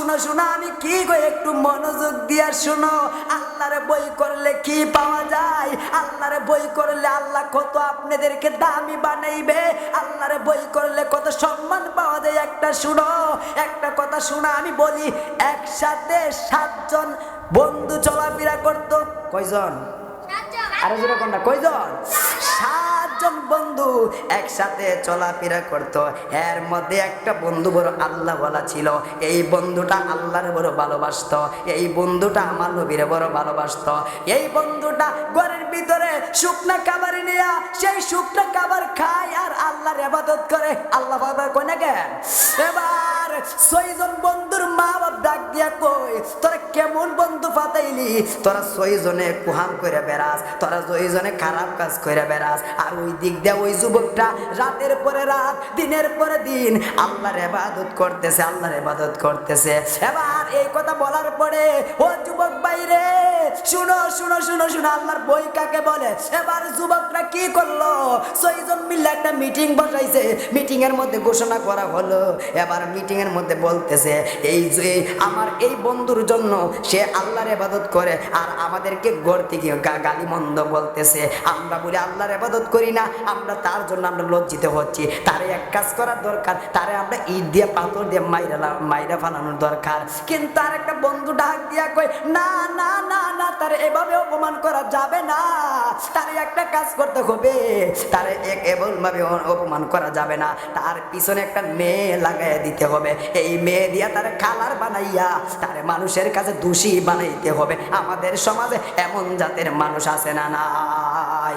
শুনো শুনো আমি কি গো একটু মনোযোগ দিয়া শুনো? আল্লাহরে বই করলে কি পাওয়া যায়? আল্লাহরে বই করলে আল্লাহ কত আপনাদেরকে দামি বানাইবে? আল্লাহরে বই করলে কত সম্মান পাওয়া যায়? একটা শুনো একটা কথা শুনো আমি বলি একসাথে সাতজন বন্ধু চলাফেরা করতো। কয়জন? আরও জোরে কোনটা কয়জন? বন্ধু, একসাথে চলাফেরা করত। এর মধ্যে একটা বন্ধু বড় আল্লাহ বলা ছিল। এই বন্ধুটা আল্লাহর বড় ভালোবাসতো। এই বন্ধুটা আমার নবীরে বড় ভালোবাসতো। এই বন্ধুটা ঘরের ভিতরে শুকনা খাবার নিয়ে সেই শুকনা খাবার খায় আর আল্লাহর ইবাদত করে। আল্লাহ বাবা কোনে কেন? এবার ছয়জন দিয়া কই, তোরা কেমন বন্ধু পাতাইলি তোরা ছয়জনে কুহাম করে বেড়াস, তোরা ছয়জনে খারাপ কাজ করে বেড়াস। আর ওই দিক দিয়ে ওই যুবকটা রাতের পরে রাত, দিনের পরে দিন, আল্লাহর ইবাদত করতেছে, আল্লাহর ইবাদত করতেছে। এবার এই কথা বলার পরে, ও যুবক বাইরে শুনো শুনো শুনো শুনো, আল্লাহর বই কাকে বলে? এবার যুবকরা কি করল? ছয়জন মিলে একটা মিটিং বসাইছে। মিটিং এর মধ্যে ঘোষণা করা হলো। এবার মিটিং এর মধ্যে বলতেছে, এই যে আমার এই বন্ধুর জন্য সে আল্লাহর ইবাদত করে, আর আমাদেরকে গড় থেকে গালিমন্দ বলতেছে। আমরা বলি, আল্লাহর ইবাদত করি না, আমরা তার জন্য আমরা লজ্জিত হচ্ছি। তারে এক কাজ করার দরকার, তারে আমরা ইট দিয়ে, পাথর দিয়ে মাইরা মাইরা ফালানোর দরকার। কিন্তু তার একটা বন্ধু ডাক দিয়া কই না না না না, তার এভাবে অপমান করা যাবে না। তারে একটা কাজ করতে হবে, তারে এক এমন ভাবে অপমান করা যাবে না। তার পিছনে একটা মেয়ে লাগাই দিতে হবে। এই মেয়ে দিয়া তারে কালার বানাইয়া তারে মানুষের কাছে দোষী বানাইতে হবে। আমাদের সমাজে এমন জাতের মানুষ আছে না নাই।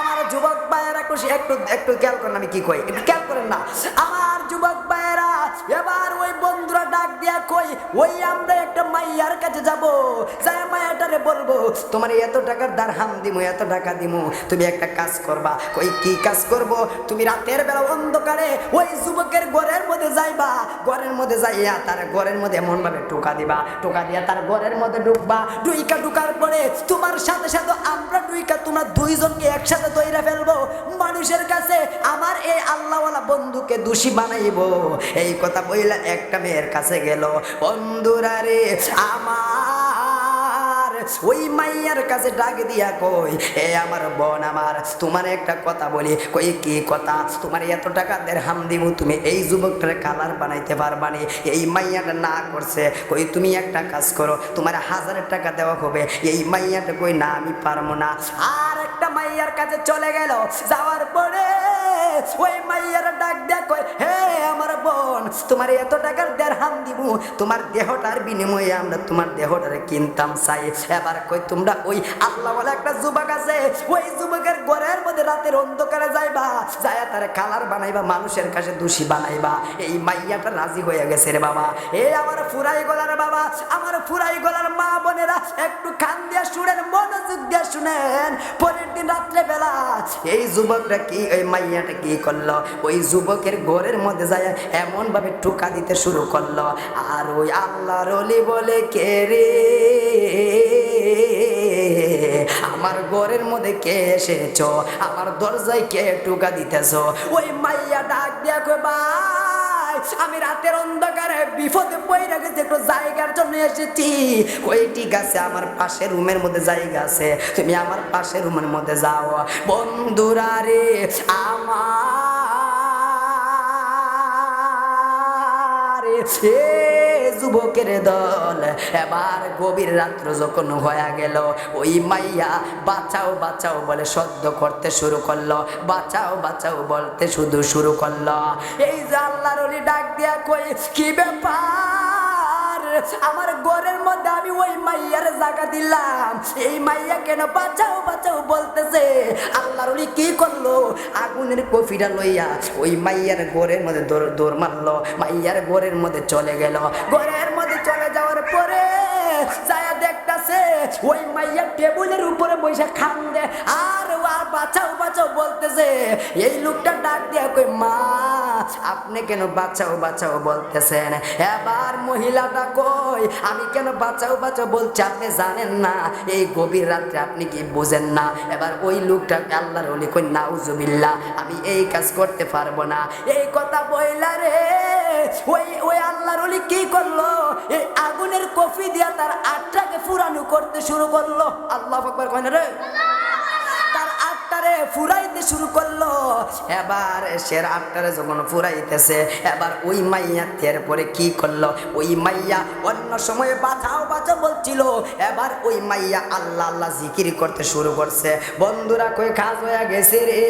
আমার যুবক ভাইয়েরা খুশি, একটু একটু খেয়াল করেন আমি কি কই। একটু খেয়াল করেন না। আমার যুবক ভাইয়েরা এবার ওই বন্ধুরা ডাক দিয়া কই, ওই আমরা একটা মাইয়ার কাছে যাব। যাই মায়াটারে বলব, তোমার এত টাকার দার হাম দিমু, এত টাকা দিমু, তুমি একটা কাজ করবা। কই, কি কাজ করব? তুমি রাতের বেলা অন্ধকারে ওই যুবকের ঘরের মধ্যে যাইবা। ঘরের মধ্যে যাইয়া তার ঘরের মধ্যে এমন ভাবে টোকা দিবা। টোকা দিয়া তার ঘরের মধ্যে ঢুকবা। ডুইকা ঢুকার পরে তোমার সাথে সাথে আমরা ডুইকা তোমরা দুইজনকে একসাথে তৈরা ফেলব। মানুষের কাছে আমার এই আল্লাহওয়ালা বন্ধুকে দোষী বানাইবো। এই কথা বইলা একটা মেয়ের কাছে গেল, বন্ধুরা রে, আমার ওই মাইয়ার কাছে ডাক দিয়া কই, এ আমার বোন আমার, তোমার একটা কথা বলি, কই কি কথা? তোমার এত টাকা দের হাম দিব তুমি এই যুবকটার কালার বানাইতে পারবানি এই মাইয়াটা না করছে, কই তুমি একটা কাজ করো, তোমার হাজার টাকা দেওয়া হবে, এই মাইয়াটা কই না, আমি পারব না। আর একটা মাইয়ার কাছে চলে গেল, যাওয়ার পরে ওই মাইয়ার ডাক দেয়া কই হে বোন তোমার এত টাকার দেড়হাম দিব। তোমার দেহটার বিনিময়ে আমরা তোমার দেহটারে কিনতাম চাই এবার কই তোমরা ওই আল্লাহ বলে একটা যুবক আছে। ওই যুবকের ঘরের মধ্যে রাতের অন্ধকারে যাইবা যায় তারে কালার বানাইবা, মানুষের কাছে দোষী বানাইবা। এই মাইয়াটা রাজি হয়ে গেছে রে বাবা। এ আমার ফুরাই গলার বাবা। আমার ফুরাই গলার মা বোনেরা একটু খান দিয়া শুনেন, মনোযোগ দিয়া শুনেন। পরের দিন রাত্রে বেলা এই যুবকটা কি ওই মাইয়াটা কি করল? ওই যুবকের ঘরের মধ্যে যায় এমন ভাবে টোকা দিতে শুরু করল, আর ওই আল্লাহর অলি বলে, কে রে? আমার ঘরের মধ্যে কে এসেছ? আমার দরজায় কে টোকা দিতেছ? ওই মাইয়া ডাক দিয়া ভাই, আমি রাতের অন্ধকারে বিপদে পড়ে গেছি, একটু জায়গার জন্য এসেছি। ওই ঠিক আছে, আমার পাশে রুমের মধ্যে জায়গা আছে, তুমি আমার পাশে রুমের মধ্যে যাও। বন্ধুরা রে, আমার এ যুবকের দল। এবার গভীর রাত্র যখন হয়ে গেল, ওই মাইয়া বাঁচাও বাঁচাও বলে সদ্য করতে শুরু করল। বাঁচাও বাঁচাও বলতে শুধু শুরু করল। এই যে আল্লাহর ডাক দিয়া কই, কি ব্যাপার? আমার ঘরের মধ্যে আমি ওই মাইয়ার জায়গা দিলাম। এই মাইয়া কেন বাঁচাও বাঁচাও বলতেছে। আল্লাহর উনি কি করল? আগুনের কফিটা লইয়া ওই মাইয়ার ঘরের মধ্যে দৌড় মারলো। মাইয়ার ঘরের মধ্যে চলে গেল। ঘরের মধ্যে চলে যাওয়ার পরে যায় দেখতাছে, ওই মাইয়া টেবিলের উপরে বসে খান দে আর বাঁচাও বাঁচাও বলতেছে। এই লোকটা ডাক দিয়া কই মা আপনি কেন বাঁচাও বাঁচাও বলতেছেন? এবার মহিলাটা কই? আমি কেন বাঁচাও বাঁচাও বলছি, আপনি জানেন না? এই গভীর রাত্রে আপনি কি বুঝেন না? এবার ওই লোকটা আল্লাহর ওলি কই, নাউজুবিল্লাহ, আমি এই কাজ করতে পারব না। এই কথা বইলা রে, ওই ওই আল্লাহর ওলি কি করল? এই আগুনের কফি দিয়া তার আটটাকে ফুরানো করতে শুরু করল। আল্লাহ আকবার কয় রে। আটটারে ফুরাইতে শুরু করল। এবার সের আটটারে যখন ফুরাইতেছে, এবার ওই মাইয়া পরে কি করল? ওই মাইয়া অন্য সময়ে বাঁচাও বাঁচাও বলছিল। এবার ওই মাইয়া আল্লাহ আল্লাহ জিকির করতে শুরু করছে। বন্ধুরা কই কাজ হয়ে গেছে রে?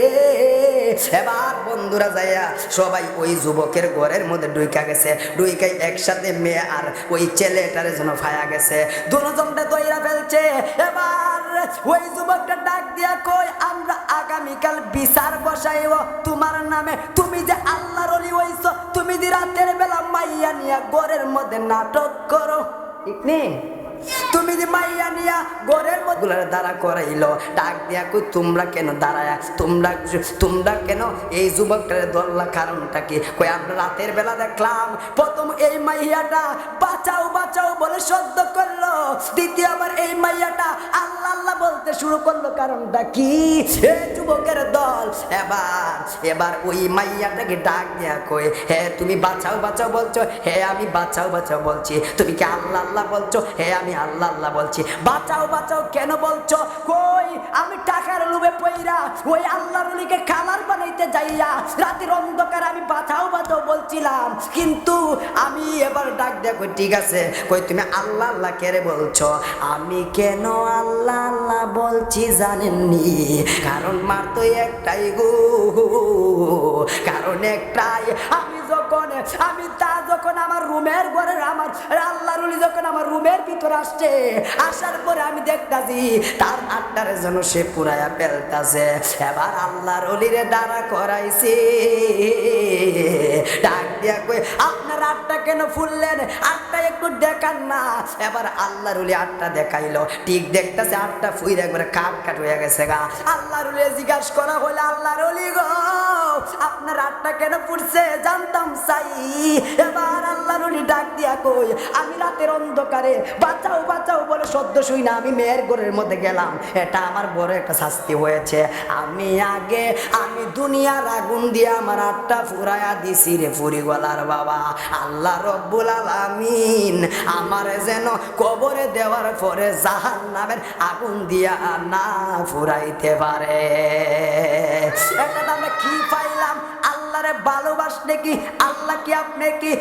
এবার বন্ধুরা যাইয়া সবাই ওই যুবকের ঘরের মধ্যে ডুইকা গেছে। ডুইকাই একসাথে মেয়ে আর ওই ছেলেটারে যেন ফায়া গেছে। দুজনটা দইরা ফেলছে। এবার ওই যুবকটা ডাক দিয়া কই আমরা আগামীকাল বিচার বসাইব। তোমার নামে তুমি যে আল্লাহর অলি হইছ, তুমি যে রাতের বেলা মাইয়া নিয়া মধ্যে নাটক করো। তুমি যে মাইয়া নিয়া মধ্যে দাঁড়া করাইলো। ডাক দিয়া কই তোমরা কেন দাঁড়ায়? তোমরা তোমরা কেন এই যুবকটারে ধরলা? কারণটা কি? কই আমরা রাতের বেলা দেখলাম, প্রথম এই মাইয়াটা বাঁচাও বাঁচাও বলে সদ্য করল। দ্বিতীয়বার এই মাইয়াটা আল্লাহ আল্লাহ বলতে শুরু করল, কারণটা কি? হে যুবকের দল, এবার এবার ওই মাইয়াটাকে ডাক দেয়া কই হে, তুমি বাঁচাও বাঁচাও বলছো? হে, আমি বাঁচাও বাঁচাও বলছি। তুমি কি আল্লাহ আল্লাহ বলছো? হে, আমি আল্লাহ আল্লাহ বলছি। বাঁচাও বাঁচাও কেন বলছো? কই? আমি টাকার লোভে পইরা ওই আল্লাহর অলিকে খালার বানাইতে যাইয়া রাতের অন্ধকার আমি বাঁচাও বাঁচাও বলছিলাম। কিন্তু আমি এবার ডাক দেখো ঠিক আছে, কই তুমি আল্লাহ আল্লাহ কেরে বলছো? আমি কেন আল্লাহ আল্লাহ বলছি জানেননি। কারণ মার তো একটাই গো, কারণ একটাই আমি আমি তা যখন আমার রুমের ঘরে আমার আল্লাহর অলি যখন আমার রুমের ভিতর আসছে, আসার পরে আমি দেখতাছি তার আটটারে যেন সে পুরাইয়া ফেলতাছে। এবার আল্লাহর অলিরে দাঁড়া করাইছে। ডাক দিয়া কই আপনার আটটা কেন ফুললেন? আটটা একটু দেখান না। এবার আল্লাহর অলি আটটা দেখাইলো। ঠিক দেখতাছে আটটা ফুইরে একবারে কাট কাট হয়ে গেছে গা। আল্লাহর অলি জিজ্ঞাস করা হলে আল্লাহর অলি গো, আপনার আটটা কেন ফুটছে জানতাম, চাই এবার আল্লাহর অলি ডাক দিয়া কই, আমি রাতের অন্ধকারে, বাঁচাও বাঁচাও বলে সদ্য শুই না, আমি মেয়ের ঘরের মধ্যে গেলাম। এটা আমার বড় একটা শাস্তি হয়েছে। আমি আগে, আমি দুনিয়ার আগুন দিয়ে আমার আটটা ফুরায়া দিছি রে ফুরি গলার বাবা। আল্লাহ রব্বুল আলামিন আমার যেন কবরে দেওয়ার পরে জাহান নামের আগুন দিয়া না ফুরাইতে পারে। এটা আমরা কি পাইলাম? আল্লাহরে ভালোবাসলে কি? আল্লাহ কি আপনি কি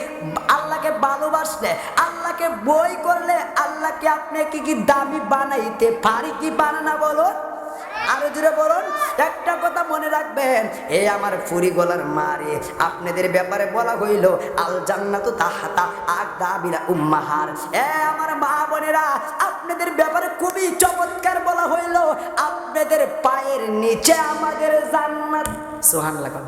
আল্লাহকে ভালোবাসলে? আল্লাহকে বই করলে আল্লাহকে আপনি কি কি দামি বানাইতে পারি কি বানানা বলুন? আরও জুড়ে বলুন। একটা কথা মনে রাখবেন। এই আমার ফুরি গলার মারে আপনাদের ব্যাপারে বলা হইল আল জান্নাতু তাহাতা আগদাবিলা উম্মাহার। এ আমার মা বোনেরা, আপনাদের ব্যাপারে খুবই চমৎকার বলা হইল, আপনাদের পায়ের নিচে আমাদের জান্নাত। সোহান লাগান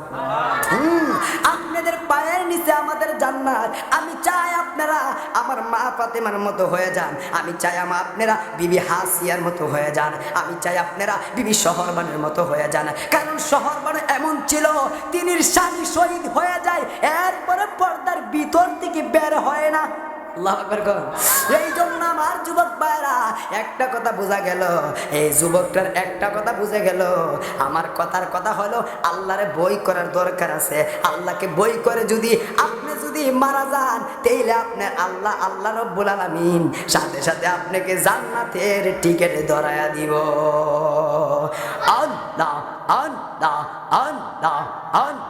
আপনাদের পায়ের নিচে আমাদের জান্নাত। আমি চাই আপনারা আমার মা ফাতেমার মতো হয়ে যান। আমি চাই আমার আপনারা বিবি হাসিয়ার মতো হয়ে যান। আমি চাই আপনারা বিবি শহরবানের মতো হয়ে যান। কারণ শহরবান এমন ছিল তিনি স্বামী শহীদ হয়ে যায়, এরপরে পর্দার ভিতর থেকে বের হয় না। এই জন্য আমার যুবক ভাইরা একটা কথা বোঝা গেল, এই যুবকটার একটা কথা বুঝে গেল, আমার কথার কথা হলো আল্লাহরে বই করার দরকার আছে। আল্লাহকে বই করে যদি আপনি যদি মারা যান, তাইলে আপনি আল্লাহ আল্লাহ রব্বুল আলামিন সাথে সাথে আপনাকে জান্নাতের টিকেট ধরায়া দিব। আল্লাহ আল্লাহ। আল্লাহ আল্লাহ।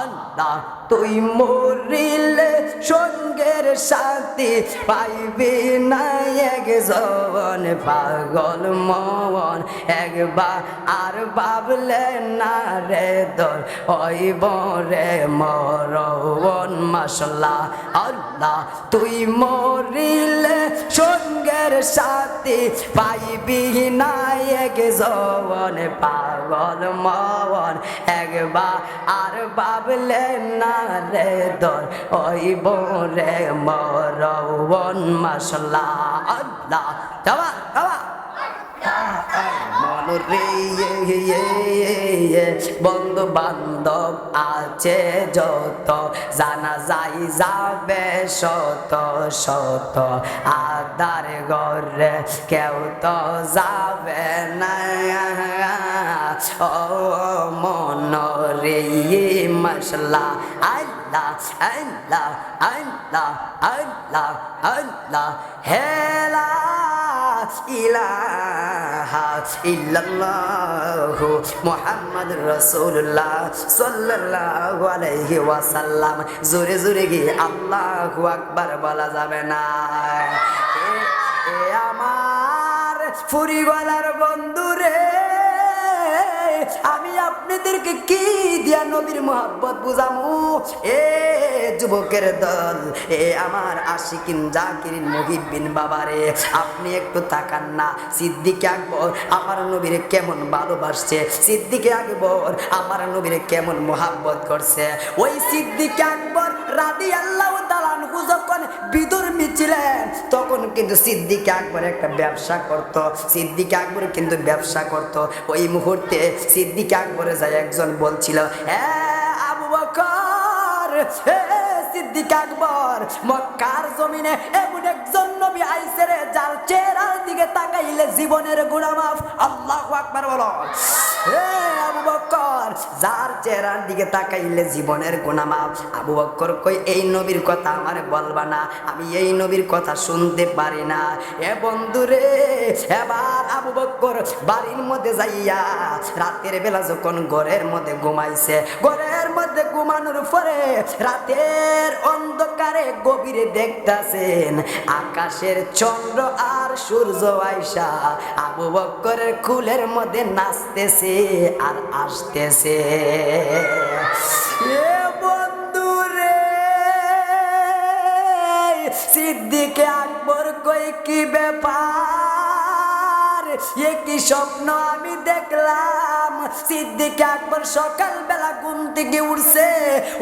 আল্লাহ, তুই মরিলে সঙ্গের সাথে পাইবি না। এক জবন পাগল মন একবার আর ভাবলে না রে দর ওই বরে মরণ মশলা। আল্লাহ, তুই মরিলে সঙ্গের সাথে পাইবি না। এক জবন পাগল মন একবার আর ভাবলে না রে দর ওই বরে মরণ মশলা আল্লাহ। যাওয়া মনরে বন্ধু বান্ধব আছে যত, জানা যাই যাবে শত শত। আদার ঘরে কেউ তো যাবে না। ও মনরে মশলা, আল্লাহ আল্লাহ আল্লাহ আল্লাহ আল্লাহ, হেলা ইলাহা ইল্লাল্লাহু মুহাম্মদ রাসূলুল্লাহ সাল্লাল্লাহু আলাইহি ওয়াসাল্লাম। জোরে জোরে গিয়ে আল্লাহু আকবার বলা যাবে না। এ আমার ফুরিওয়ালার বন্ধু রে আমি আপনাদেরকে কি দিয়া নবীর মোহাব্বত বুঝামু? এ যুবকের দল, এ আমার আশিকিন জাকিরিন মুহিবিন বাবারে, আপনি একটু তাকান না। সিদ্দিকে আকবর, আমার নবীর কেমন ভালোবাসছে? সিদ্দিকে আকবর, আমার নবীর কেমন মোহাব্বত করছে? ওই সিদ্দিকে আকবর রাদি আল্লাহ তালানহু যখন বিদর্মী ছিলেন তখন কিন্তু সিদ্দিক আকবর একটা ব্যবসা করত। সিদ্দিক আকবর কিন্তু ব্যবসা করত। ওই মুহূর্তে সিদ্দিক আকবরে যায় একজন বলছিল হ্যাঁ আবু বকর হে সিদ্দিক আকবর, মক্কার জমিনে এমন একজন নবী আইসে রে, যার চেহারার দিকে তাকাইলে জীবনের গুণামাফ। আল্লাহ আকবার বলো। যার চেহারার দিকে তাকাইলে জীবনের আবু বকর কই, এই নবীর কথা আমার বলবা না, আমি এই নবীর কথা শুনতে পারি না। এ বন্ধুরে এবার আবু বকর বাড়ির মধ্যে যাইয়া রাতের বেলা যখন ঘরের মধ্যে ঘুমাইছে, ঘরের মধ্যে ঘুমানোর পরে রাতের অন্ধকারে গভীরে দেখতাছেন আকাশের চন্দ্র আর সূর্য আয়সা আবু বকরের কুলের মধ্যে নাচতেছে আর আসতেছে। সিদ্দিকে আকবর কই কি ব্যাপার? এ কি স্বপ্ন আমি দেখলাম? সিদ্দিকে একবার সকাল বেলা ঘুম থেকে উঠছে,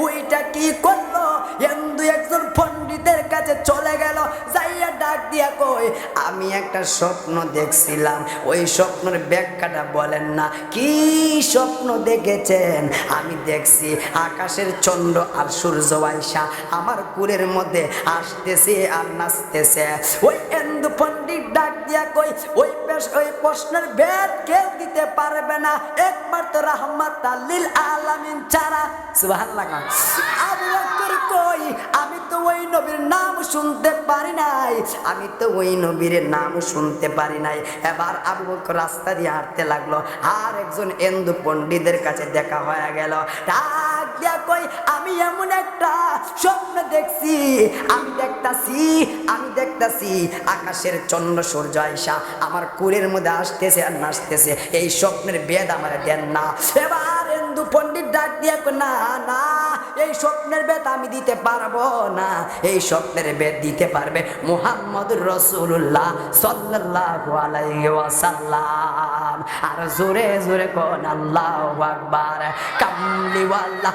ওইটা কি করল হিন্দু একজন পণ্ডিতের কাছে চলে গেল, যাইয়া ডাক দিয়া কই আমি একটা স্বপ্ন দেখছিলাম, ওই স্বপ্নের ব্যাখ্যাটা বলেন না। কি স্বপ্ন দেখেছেন? আমি দেখছি আকাশের চন্দ্র আর সূর্য আয়সা আমার কুলের মধ্যে আসতেছে আর নাচতেছে। ওই হিন্দু পণ্ডিত ডাক দিয়া কই ওই ওই প্রশ্নের বেদ কেউ দিতে পারবে না। একবার তো রহমত আল্লিল আলামিন ছাড়া। সুবহানাল্লাহ। আবু বকর কই আমি তো ওই নবীর নাম শুনতে পারি নাই। আমি তো ওই নবীর নাম শুনতে পারি নাই। এবার আবু বকর রাস্তা দিয়ে হাঁটতে লাগল। আর একজন হিন্দু পণ্ডিতের কাছে দেখা হয়ে গেল। কই, আমি এমন একটা স্বপ্ন দেখছি। আমি দেখতাছি আমি দেখতাছি। আকাশের চন্দ্র, সূর্য আয়সা আমার কুরের মধ্যে আসতেছে আর নাচতেছে। এই স্বপ্নের বেদ আমার দেন না। এবার হিন্দু পণ্ডিত ডাক দিয়া না না এই স্বপ্নের বেদ আমি দিতে পারব না। এই স্বপ্নের বেদ দিতে পারবে মুহাম্মদ রসুল্লাহ সাল্লাহ ওয়াসাল্লাম। আর জোরে জোরে কোন আল্লাহ আকবার। কামলিওয়ালা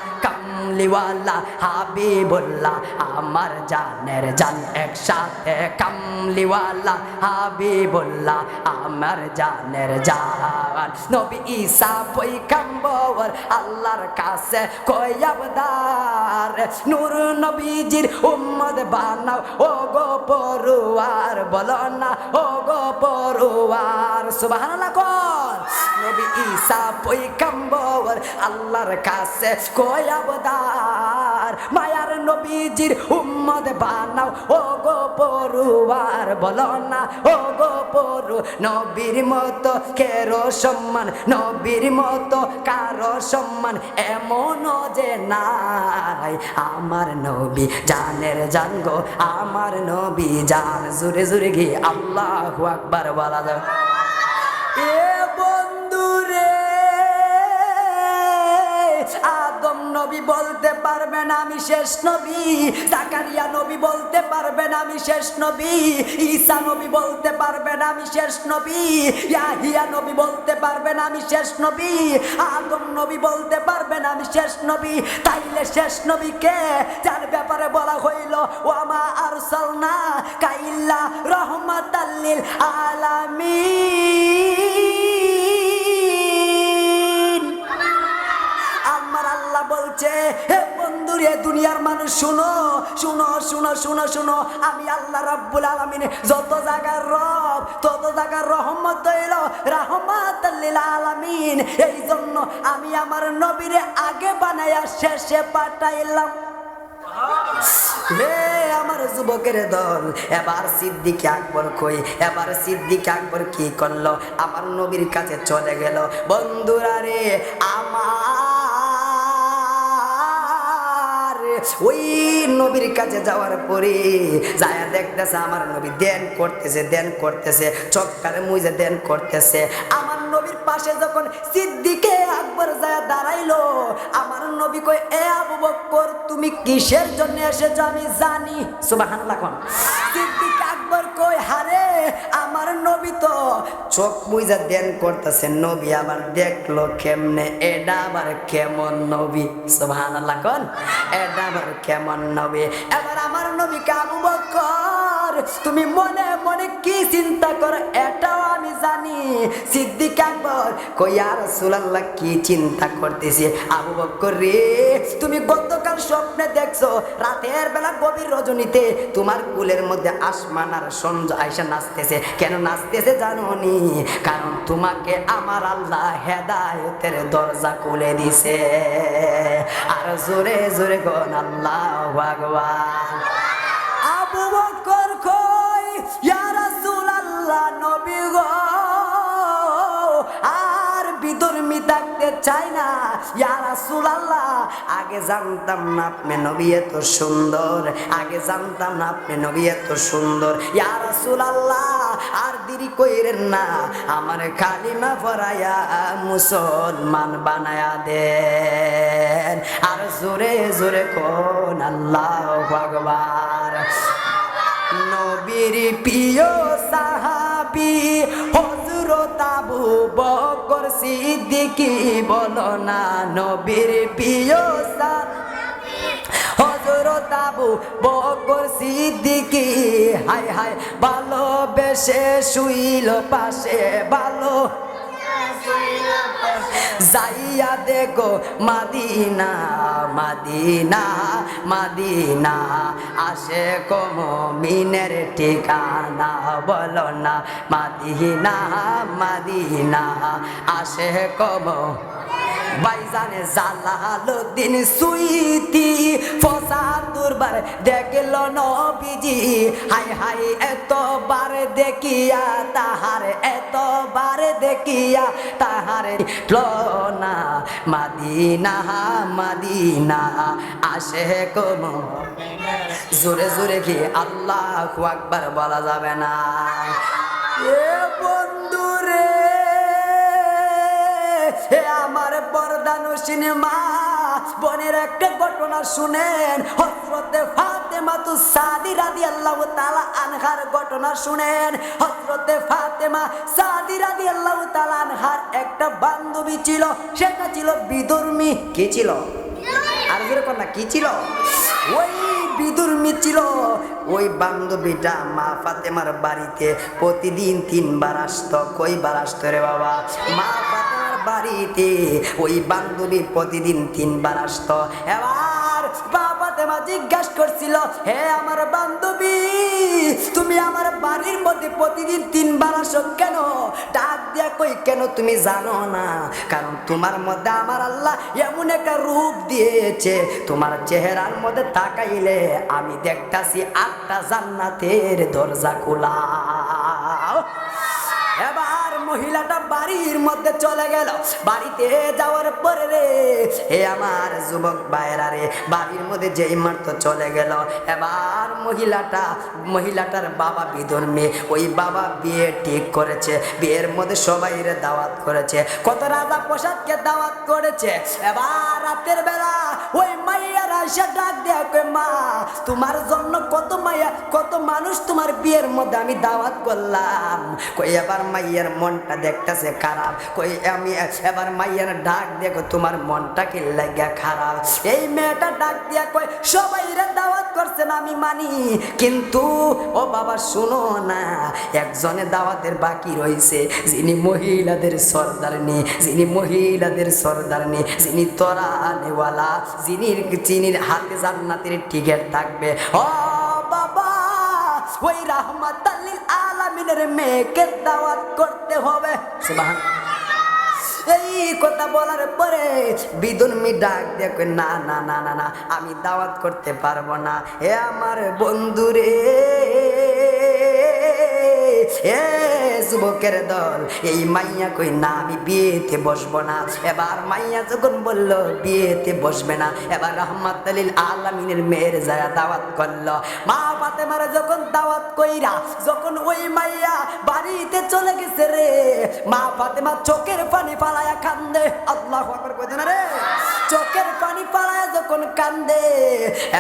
কামলিওয়ালা, হাবিবুল্লাহ, আমার জানের জান একসাথে কামলিওয়ালা, হাবিবুল্লাহ, আমার জানের জান। নবী ঈসা পয়গম্বর আল্লাহর কাছে কই আবদার, নূর নবীজির উম্মত বানাও ও গো পরুয়ার বলো না ও গো পরুয়ার সুবহানাল্লাহ নবী ঈসা পয়গম্বর আল্লাহর কাছে কই আবদার, মায়ার নবীজির উম্মত বানাও। ও গো পরুয়ার বলো না ও গো পরু নবীর মতো কেরো সম্মান, নবীর মতো কারও সম্মান এমন যে নাই। আমার নবী জানের জান আমার নবী জান জুরে জুরে গিয়ে আল্লাহ আকবার বলা যায়। এ নবী বলতে পারবেন আমি শেষ নবী। জাকারিয়া নবী বলতে পারবেন আমি শেষ নবী। ঈসা নবী বলতে পারবেন আমি শেষ নবী। ইয়াহিয়া নবী বলতে পারবেন আমি শেষ নবী। আদম নবী বলতে পারবেন আমি শেষ নবী। তাইলে শেষ নবীকে যার ব্যাপারে বলা হইল, ও আমা আরসালনা কাইল্লা রহমাতাল্লিল আলামিন। বলছে, হে বন্ধুরে দুনিয়ার মানুষ, শুনো শুনো শুনো শুনো শুনো, আমি আল্লাহ রাব্বুল আলামিন যত জায়গার রব, তত জায়গার রহমত হইল রহমত আলামিন। এই জন্য আমি আমার নবীরে আগে বানাইয়া শেষে পাঠাইলাম। আমার যুবকের দল, এবার সিদ্দিক আকবর কই? এবার সিদ্দিক আকবর কি করল? আমার নবীর কাছে চলে গেল। বন্ধুরা রে, আমার ওই নবীর কাছে যাওয়ার পরে যায়া দেখতেছে আমার নবী দেন করতেছে দেন করতেছে, চক্কারে মুজে দেন করতেছে। আমার নবীর পাশে যখন সিদ্দিকে আকবর দাঁড়াইলো, আমার নবী কই এ আবু তুমি কিসের জন্য এসেছ? আমি জানি। কোন। সিদ্দিক আকবর কই হারে আমার নবী তো চোখ বুঝা দেন করতেছে, নবী আবার দেখল কেমনে? এটা আবার কেমন নবী? সুবহানাল্লাহ, কোন? এটা আবার কেমন নবী? এবার আমার নবী আবু বক্কর তুমি মনে মনে কি চিন্তা করো? এটাও আমি জানি। সিদ্দিক আকবর কইয়া রাসূলুল্লাহ, কি চিন্তা করতেছে? আবু বক্কর রে, তুমি গতকাল স্বপ্নে দেখছ, রাতের বেলা গভীর রজনীতে তোমার কুলের মধ্যে আসমান আর সঞ্জ আয়সা নাচতেছে। কেন নাচতেছে জানো নি কারণ তোমাকে আমার আল্লাহ হেদায়তের দরজা খুলে দিছে। আর জোরে জোরে গন, আল্লাহ ভগবান আবু বকর কই ইয়া রাসূলুল্লাহ, নবী গো আর থাকতে চাই না। ইয়া রাসূলুল্লাহ, আগে জানতাম না আপনি নবী এত সুন্দর। আগে জানতাম না আপনি নবী এত সুন্দর। ইয়া রাসূলুল্লাহ, আর দেরি কইরেন না, আমার কালিমা পড়ায়া মুসলমান বানায়া দেন। আর জোরে জোরে কোন আল্লাহ ভগবান নবীর প্রিয় সাহাবি হজরত আবু বকর সিদ্দিকি বলো না নবীর প্রিয় হজরত আবু বকর সিদ্দিকি, হায় হায় ভালোবেসে শুইল পাশে ভালো যাইয়া দেখো মাদিনা মাদিনা মাদিনা। আসে কম মিনের ঠিকানা বলো না, মাদিনা মাদিনা। আসে কম বাইজানে জালালুদ্দিন সুইতি ফসাতুর বার দেখল নবীজি। হাই হাই এতবার দেখিয়া তাহার, এতবার দেখিয়া তাহার। না, মাদিনা মাদিনা, আসে কম জোরে জোরে কি আল্লাহ আকবার বলা যাবে না। এ বন্ধু রে হে আমার পর্দানু সিনেমা বোনের একটা ঘটনা শুনেন। হজরতে ফাতেমা তু সাদি রাদি আল্লাহ তালা আনহার ঘটনা শুনেন। হজরতে ফাতেমা সাদি রাদি আল্লাহ তালা আনহার একটা বান্ধবী ছিল। সেটা ছিল বিধর্মী কি ছিল? আর যেরকম না, কি ছিল? ওই বিদুর্মী ছিল। ওই বান্ধবীটা মা ফাতেমার বাড়িতে প্রতিদিন তিনবার আসতো। কইবার আসতো রে বাবা? মা বাড়িতে। ওই বান্ধবী প্রতিদিন তিনবার আসতো। এবার বাবা তেমা জিজ্ঞাসা করছিল, হে আমার বান্ধবী, তুমি আমার বাড়ির মধ্যে প্রতিদিন তিনবার আসো কেন? ডাক দিয়া কই কেন তুমি জানো না? কারণ তোমার মধ্যে আমার আল্লাহ এমন একটা রূপ দিয়েছে। তোমার চেহারার মধ্যে তাকাইলে আমি দেখতাছি আটটা জান্নাতের দরজা খোলা। বাড়ির মধ্যে চলে গেল। বাড়িতে যাওয়ার পরে রে, হে আমার যুবক ভাইয়েরা রে, বাড়ির মধ্যে যেই মাত্র চলে গেল। এবার মহিলাটা, মহিলাটার বাবা বিধর মেয়ে, ওই বাবা বিয়ে ঠিক করেছে। বিয়ের মধ্যে সবাই রে দাওয়াত করেছে। কত রাজা প্রসাদকে দাওয়াত করেছে। এবার রাতের বেলা ওই ডাক মা, তোমার জন্য কত মাইয়া কত মানুষ তোমার বিয়ের মধ্যে আমি দাওয়াত করলাম। কই এবার মাইয়ার মনটা দেখতেছে খারাপ। কই আমি এবার মাইয়ার ডাক দেখো তোমার মনটা কি খারাপ? এই মেয়েটা ডাক দিয়া সবাই আমি মানি। কিন্তু, ও বাবা, শুনো না, একজনে দাওয়াতের বাকি রয়েছে যিনি মহিলাদের সর্দারনি, যিনি মহিলাদের সর্দার সর্দারনি, যিনি তোরা নেওয়ালা যিনি যিনির হাতে জান্নাতের টিকিট থাকবে। ও বাবা, ওই রাহমাত আলামিনের মেয়েকে দাওয়াত করতে হবে। সুবহান এই কথা বলার পরে বিদুন মি ডাক দেখো না না না না না, আমি দাওয়াত করতে পারব না। এ আমার বন্ধুরে যুবকের দল। এই মাইয়া কই, না, আমি বিয়েতে বসবো না। এবার মাইয়া যখন বলল, বিয়েতে বসবে না। এবার রহমত আলিল আলামিনের মেয়ের যায় দাওয়াত করল। মা পাতে মারা যখন দাওয়াত কইরা, যখন ওই মাইয়া বাড়িতে চলে গেছে রে, মা ফাতেমা চোখের পানি পালায়া কান্দে। আল্লাহ কইতে না রে। চোখের পানি পালায়া যখন কান্দে,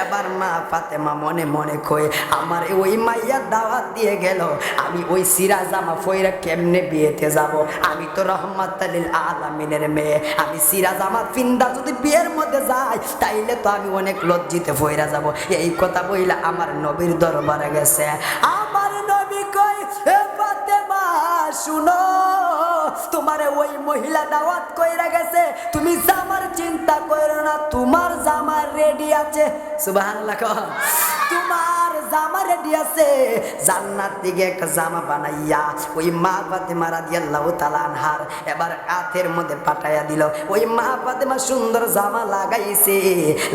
এবার মা ফাতেমা মনে মনে কই আমার ওই মাইয়া দাওয়াত দিয়ে গেল, আমি ওই সিরা জামা ফইরা কেমনে বিয়েতে যাব? আমি তো রহমত আলিল আলামিনের মেয়ে, আমি সিরা জামা ফিন্দা যদি বিয়ের মধ্যে যাই, তাইলে তো আমি অনেক লজ্জিতে ফইরা যাব। এই কথা বইলা আমার নবীর দরবারে গেছে। আমার নবী কই এ ফাতেমা, শুনো। তোমারে ওই মহিলা দাওয়াত কইরা গেছে তুমি জামার চিন্তা করো না, তোমার জামার রেডি আছে সুবাহ। তোমার জামা রেডি আছে। জান্নাত থেকে একটা জামা বানাইয়া ওই মা ফাতেমা রাদিয়াল্লাহু তাআলা আনহার এবার কাথের মধ্যে পাঠাইয়া দিল। ওই মা ফাতেমা সুন্দর জামা লাগাইছে।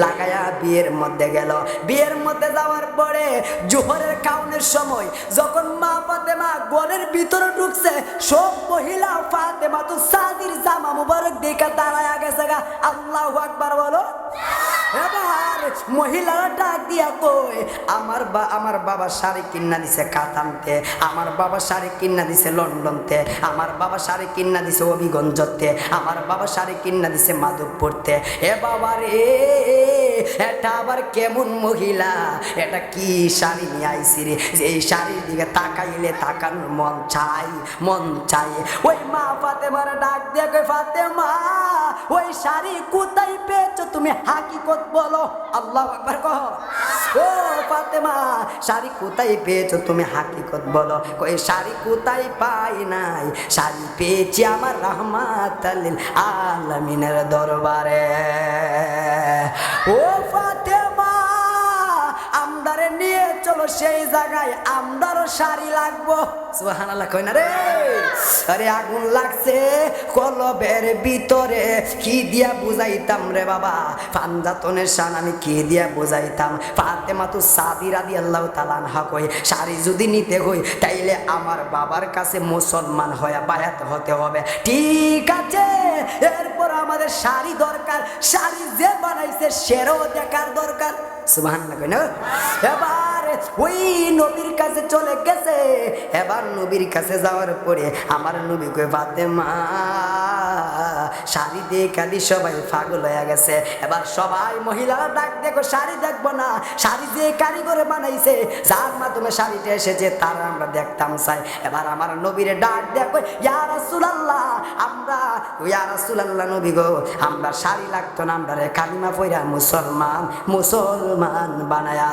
লাগাইয়া বিয়ের মধ্যে গেল। বিয়ের মধ্যে যাওয়ার পরে জোহরের কাউনের সময় যখন মা ফাতেমা গলের ভিতরে ঢুকছে, সব মহিলা ফাতেমা তো সাদির জামা মুবারক দেখা দাঁড়ায় গেছে গা। আল্লাহু আকবার বলো। এবার মহিলারা ডাক দিয়া কই? আমার বা আমার বাবা শাড়ি কিনা দিছে কাতানতে আমার বাবা শাড়ি কিনা দিছে লন্ডনতে, আমার বাবা শাড়ি কিনা দিছে অভিগঞ্জতে, আমার বাবা শাড়ি কিনা দিছে মাধবপুরতে। এ বাবা রে! এটা আবার কেমন মহিলা? এটা কি শাড়ি নিয়ে আইসি রে? এই শাড়ির দিকে তাকাইলে তাকানোর মন চাই মন চাই। ওই মা ফাতেমার ডাক দিয়ে কই ফাতেমা, ওই শাড়ি কোথায় পেয়েছ? তুমি হাকিকত বলো। আল্লাহ একবার কহ। ও ফাতেমা, শাড়ি কোথায় পেয়েছ? তুমি হাকিকত বলো। কই শাড়ি কোথায় পাই নাই? শাড়ি পেয়েছি আমার রহমাত আলমিনের দরবারে। ও চলো সেই জায়গায় আমদারও শাড়ি লাগবো। সুবহানাল্লাহ, কই না রে? আরে আগুন লাগছে কলবের ভিতরে। কি দিয়া বুঝাইতাম রে বাবা? পাঞ্জাতনের শান আমি কি দিয়া বুঝাইতাম? ফাতেমা তো সাদিরা দি আল্লাহ তালান কই, শাড়ি যদি নিতে হই, তাইলে আমার বাবার কাছে মুসলমান হয়ে বায়াত হতে হবে। ঠিক আছে, এরপর আমাদের শাড়ি দরকার। শাড়ি যে বানাইছে সেরও দেখার দরকার। কই না? এবার ওই নবীর কাছে চলে গেছে। এবার নবীর কাছে যাওয়ার পরে আমার নবী কই ফাতেমা, শাড়ি দিয়ে খালি সবাই পাগল হয়ে গেছে। এবার সবাই মহিলারা ডাক, দেখো, শাড়ি দেখব না। শাড়ি দিয়ে কারিগরে বানাইছে, যার মাধ্যমে শাড়িটা এসেছে, তার আমরা দেখতাম, চাই। এবার আমার নবীরে ডাক দেখো ইয়া রাসূলুল্লাহ, আমরা ইয়া রাসূলুল্লাহ নবী গো, আমরা শাড়ি লাগতো না, আমরা রে কালিমা পইরা মুসলমান মুসলমান বানায়া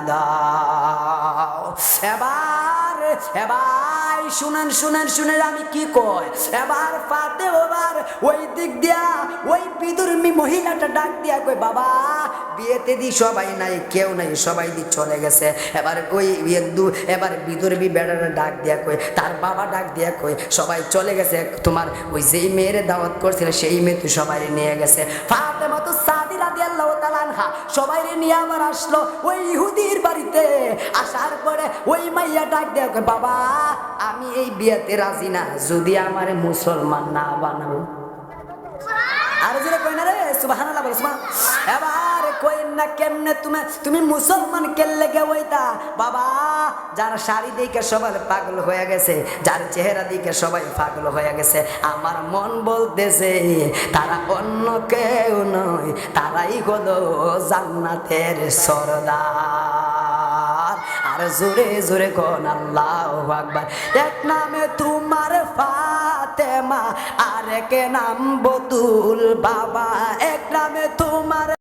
দাও এবার এবার শুনেন শুনেন শুনেন আমি কি কই? এবার পাতে এবার ওই দিক দিয়া ওই বিদুর্মী মহিলাটা ডাক দিয়া কই বাবা বিয়েতে দি সবাই নাই কেউ নাই সবাই দি চলে গেছে। এবার ওই ইয়ে দু- এবার বিদুর্মী বেড়াটা ডাক দিয়া কই তার বাবা ডাক দিয়া কই সবাই চলে গেছে তোমার ওই যেই মেয়ের দাওয়াত করছিল সেই মেয়ে তো সবাই নিয়ে গেছে। ফাতেমা তো সাদিরা রাদিয়াল্লাহু তাআলা আনহা সবাই নিয়ে আবার আসলো ওই ইহুদির বাড়িতে। আসার পরে ওই মাইয়া ডাক দেয় কয়, বাবা আমি এই বিয়াতে রাজি না, যদি আমার মুসলমান না সুবহান এবার তুমি মুসলমান বাবা, যার পাগল হয়ে গেছে, যার চেহারা দেখে সবাই পাগল হয়ে গেছে, আমার মন বলতেছে, তারা অন্য কেউ নয়, তারাই হলো জান্নাতের সরদার। আর জোরে জোরে কোন আল্লাহ আকবার। এক নামে তোমার ফাতেমা, আর এক নাম বতুল বাবা। এক নামে তোমার